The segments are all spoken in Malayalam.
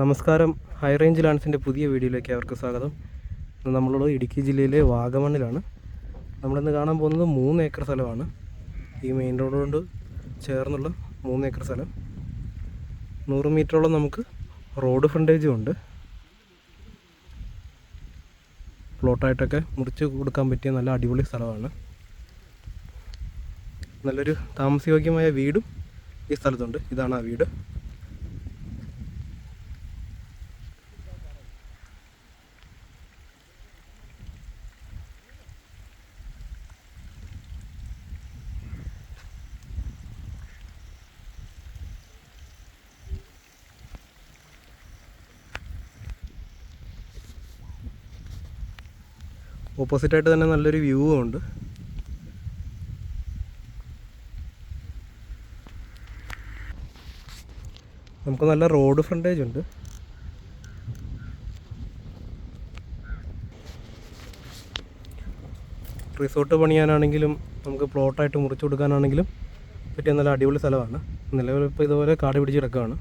നമസ്കാരം. ഹൈ റേഞ്ച് ലാൻഡ്സിന്റെ പുതിയ വീഡിയോയിലേക്ക് അവർക്ക് സ്വാഗതം. നമ്മളുള്ളത് ഇടുക്കി ജില്ലയിലെ വാഗമണ്ണിലാണ്. നമ്മളിന്ന് കാണാൻ പോകുന്നത് മൂന്ന് ഏക്കർ സ്ഥലമാണ്. ഈ മെയിൻ റോഡുകൊണ്ട് ചേർന്നുള്ള മൂന്ന് ഏക്കർ സ്ഥലം. നൂറ് മീറ്ററോളം നമുക്ക് റോഡ് ഫ്രണ്ടേജും ഉണ്ട്. പ്ലോട്ടായിട്ടൊക്കെ മുറിച്ച് കൊടുക്കാൻ പറ്റിയ നല്ല അടിപൊളി സ്ഥലമാണ്. നല്ലൊരു താമസയോഗ്യമായ വീടും ഈ സ്ഥലത്തുണ്ട്. ഇതാണ് ആ വീട്. ഓപ്പോസിറ്റായിട്ട് തന്നെ നല്ലൊരു വ്യൂ ഉണ്ട്. നമുക്ക് നല്ല റോഡ് ഫ്രണ്ടേജ് ഉണ്ട്. റിസോർട്ട് പണിയാനാണെങ്കിലും നമുക്ക് പ്ലോട്ടായിട്ട് മുറിച്ചു കൊടുക്കാനാണെങ്കിലും പറ്റിയ നല്ല അടിപൊളി സ്ഥലമാണ്. നിലവിൽ ഇപ്പോൾ ഇതുപോലെ കാട് പിടിച്ച് കിടക്കുകയാണ്.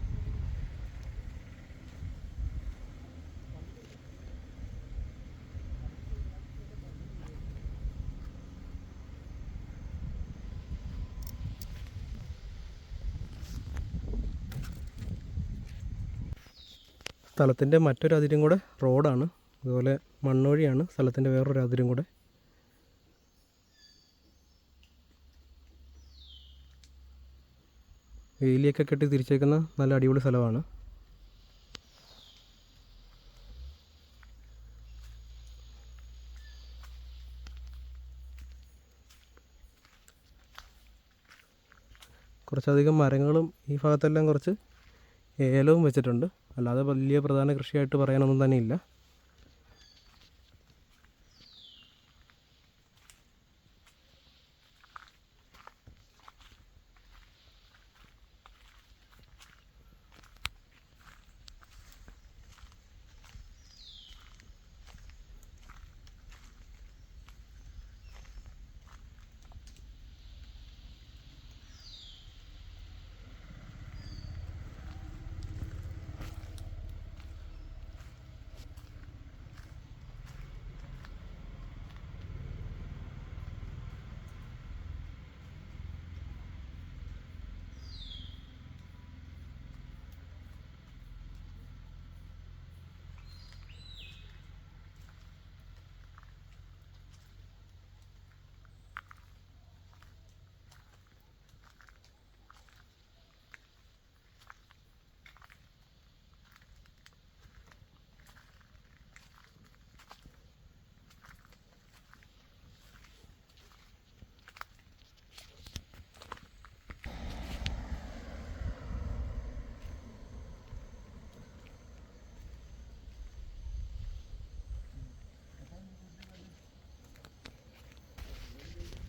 സ്ഥലത്തിന്റെ മറ്റൊരു അതിരും കൂടെ റോഡാണ്. അതുപോലെ മണ്ണൊഴിയാണ് സ്ഥലത്തിന്റെ വേറൊരു അതിരും കൂടെ. വേലിയൊക്കെ കെട്ടി തിരിച്ചേക്കുന്ന നല്ല അടിപൊളി സ്ഥലമാണ്. കുറച്ചധികം മരങ്ങളും ഈ ഭാഗത്തെല്ലാം കുറച്ച് ഏലവും വെച്ചിട്ടുണ്ട്. അല്ലാതെ വലിയ പ്രധാന കൃഷിയായിട്ട് പറയാനൊന്നും തന്നെ ഇല്ല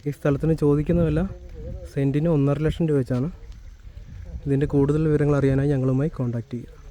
ഈ സ്ഥലത്തിന് ചോദിക്കുന്ന വില സെന്റിന് ഒന്നര ലക്ഷം രൂപ വെച്ചാണ്. ഇതിന്റെ കൂടുതൽ വിവരങ്ങൾ അറിയാനായി ഞങ്ങളുമായി കോൺടാക്റ്റ് ചെയ്യുക.